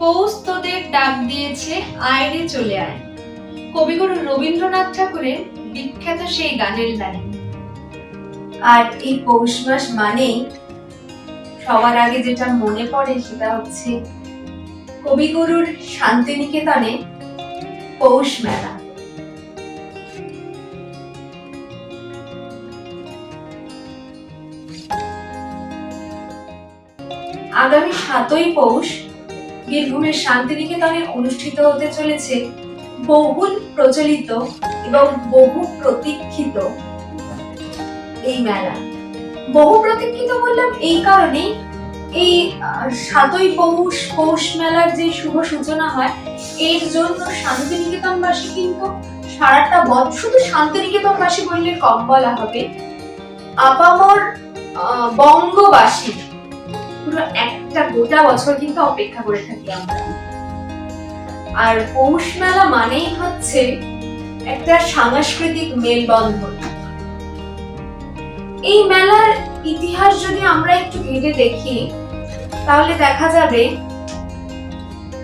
পৌষ তোদের ডাক দিয়েছে, আয়রে চলে আয়। কবিগুরু রবীন্দ্রনাথ ঠাকুরের বিখ্যাত সেই গানের লাইন। আর এই পৌষ মাস মানেই সবার আগে যেটা মনে পড়ে সেটা হচ্ছে কবিগুরুর শান্তিনিকেতনে পৌষ মেলা। আগামী সাতই পৌষ বীরভূমের শান্তিনিকেতনে অনুষ্ঠিত হতে চলেছে বহুল প্রচলিত এবং বহু প্রতীক্ষিত এই মেলা। বহু প্রতীক্ষিত বললাম এই কারণে এই সাতই পৌষ পৌষ মেলার যে শুভ সূচনা হয়, এর জন্য শান্তিনিকেতনবাসী কিন্তু সারাটা বছর শুধু শান্তিনিকেতনবাসী বললে কম বলা হবে। আপামর বঙ্গবাসী পুরো একটা গোটা বছর কিন্তু অপেক্ষা করে থাকি আমরা। আর পৌষ মেলা মানেই হচ্ছে একটা সাংস্কৃতিক মেলবন্ধন। এই মেলার ইতিহাস যদি আমরা একটু ঘেটে দেখি, তাহলে দেখা যাবে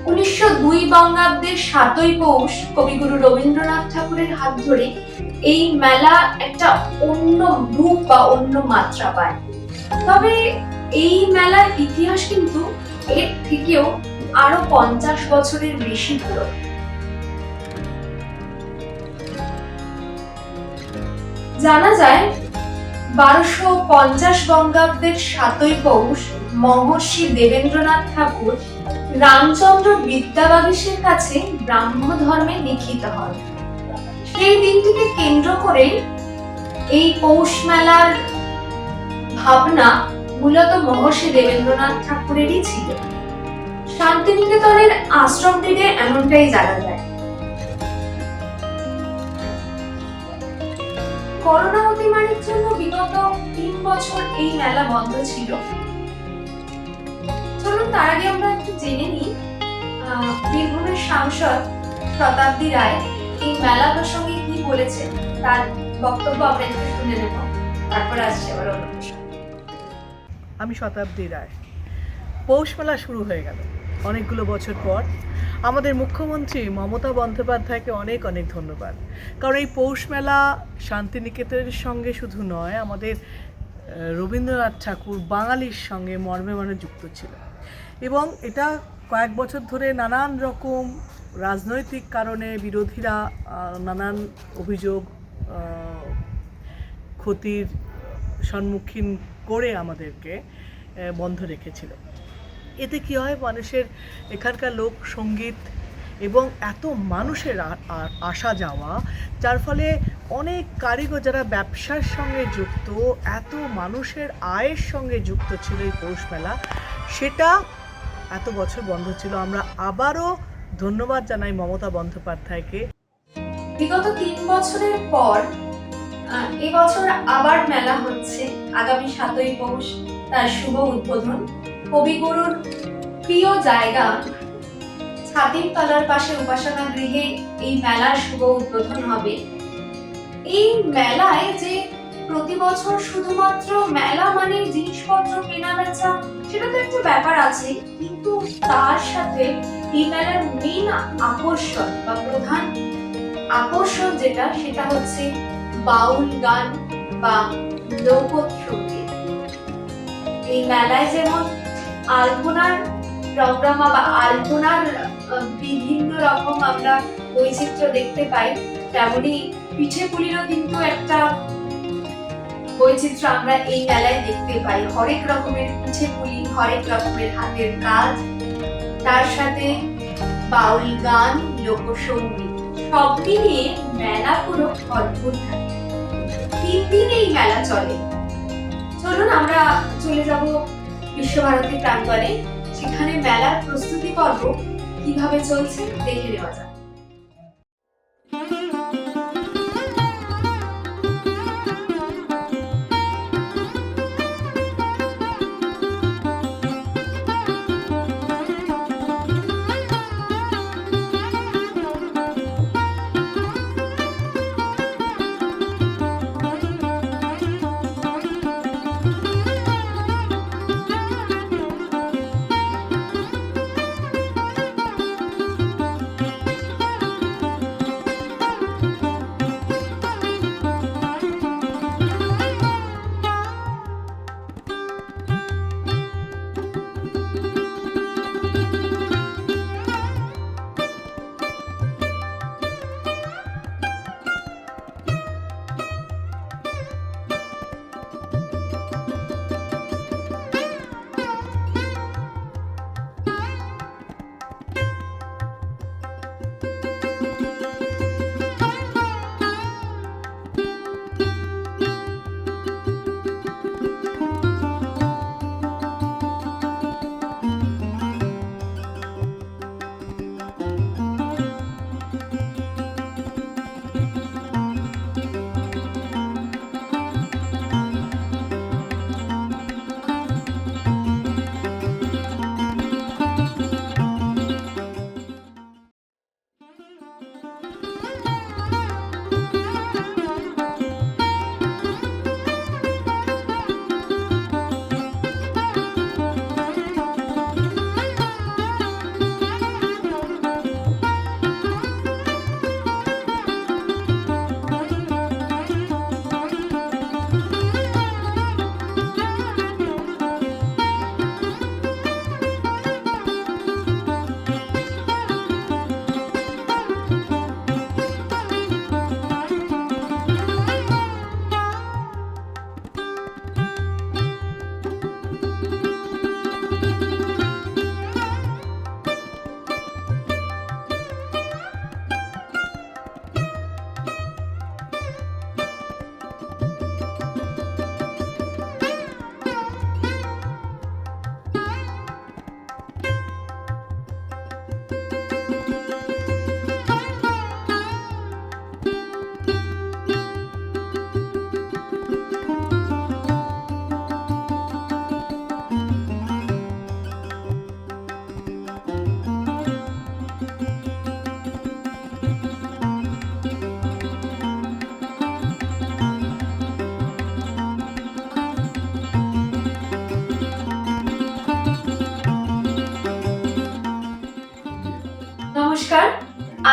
উনিশশো দুই বঙ্গাব্দের সাতই পৌষ কবিগুরু রবীন্দ্রনাথ ঠাকুরের হাত ধরে এই মেলা একটা অন্য রূপ বা অন্য মাত্রা পায়। তবে এই মেলার ইতিহাস কিন্তু এর থেকেও আরও পঞ্চাশ বছরের বেশি পুরনো। জানা যায়, বারোশো পঞ্চাশ বঙ্গাব্দের সাতই পৌষ মহর্ষি দেবেন্দ্রনাথ ঠাকুর রামচন্দ্র বিদ্যাবাগীশের কাছে ব্রাহ্ম ধর্মে লিখিত হন। সেই দিনটিকে কেন্দ্র করে এই পৌষ মেলার ভাবনা মূলত মহর্ষি দেবেন্দ্রনাথ ঠাকুরেরই ছিল। শান্তিনিকেতনের আশ্রম থেকে এমনটাই জানা যায়। করোনা অতিমারির জন্য বিগত তিন বছর এই মেলা বন্ধ ছিল। চলুন তার আগে আমরা একটু জেনে নিই বীরভূমের সাংসদ শতাব্দী রায় এই মেলা প্রসঙ্গে কি বলেছেন, তার বক্তব্য আমরা একটু শুনে নেব। তারপর আসছে আবার প্রসঙ্গ। আমি শতাব্দী রায়। পৌষমেলা শুরু হয়ে গেল। অনেকগুলো বছর পর আমাদের মুখ্যমন্ত্রী মমতা বন্দ্যোপাধ্যায়কে অনেক অনেক ধন্যবাদ। কারণ এই পৌষ মেলা শান্তিনিকেতনের সঙ্গে শুধু নয়, আমাদের রবীন্দ্রনাথ ঠাকুর বাঙালির সঙ্গে মর্মে মর্মে যুক্ত ছিল এবং এটা কয়েক বছর ধরে নানান রকম রাজনৈতিক কারণে বিরোধীরা নানান অভিযোগ ক্ষতির সম্মুখীন করে আমাদেরকে বন্ধ রেখেছিল। এতে কি হয়, মানুষের এখানকার লোক সংগীত এবং এত মানুষের আসা যাওয়া, যার ফলে অনেক কারিগর যারা ব্যবসার সঙ্গে যুক্ত, এত মানুষের আয়ের সঙ্গে যুক্ত ছিল এই পৌষ মেলা, সেটা এত বছর বন্ধ ছিল। আমরা আবারও ধন্যবাদ জানাই মমতা বন্দ্যোপাধ্যায়কে। বিগত তিন বছরের পর এবছর আবার মেলা হচ্ছে। আগামী সাতই পৌষ তার শুভ উদ্বোধন। কবিগুরুর প্রিয় জায়গা ছাতির তলার পাশে উপাসনা গৃহে এই মেলার শুভ উদ্বোধন হবে। এই মেলায় যে প্রতি বছর শুধুমাত্র মেলা মানে জিনিসপত্র কেনা বেচা, সেটা তো একটা ব্যাপার আছে। কিন্তু তার সাথে এই মেলার মেন আকর্ষণ বা প্রধান আকর্ষণ যেটা, সেটা হচ্ছে বাউল গান বা লোকজ সংগীত। এই মেলায় যেমন আলপনার রংরামা বা আলপনার বিভিন্ন রকম আমরা বৈচিত্র্য দেখতে পাই, তেমনি পিঠে পুলিরও কিন্তু একটা বৈচিত্র্য আমরা এই মেলায় দেখতে পাই। হরেক রকমের পিঠে পুলি হরেক রকমের হাতের কাজ, তার সাথে বাউল গান, লোকসঙ্গীত সব মিলিয়ে মেলা পুরো অদ্ভুত থাকে। তিন দিন এই মেলা চলে। চলুন, আমরা চলে যাব বিশ্বভারতী প্রাঙ্গণে। সেখানে মেলার প্রস্তুতি পর্ব কীভাবে চলছে দেখে নেওয়া যাক।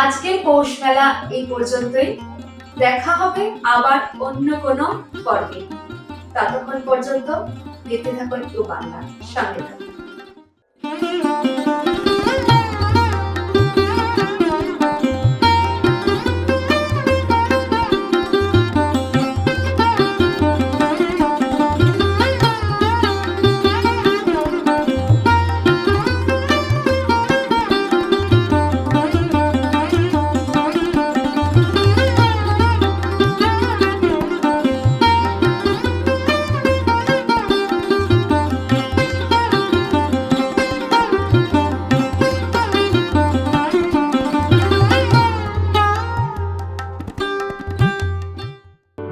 আজকের পৌষ মেলা এই পর্যন্তই। দেখা হবে আবার অন্য কোনো পর্বে। ততক্ষণ পর্যন্ত দেখতে থাকুন ইউ বাংলা। সঙ্গে থাকুন।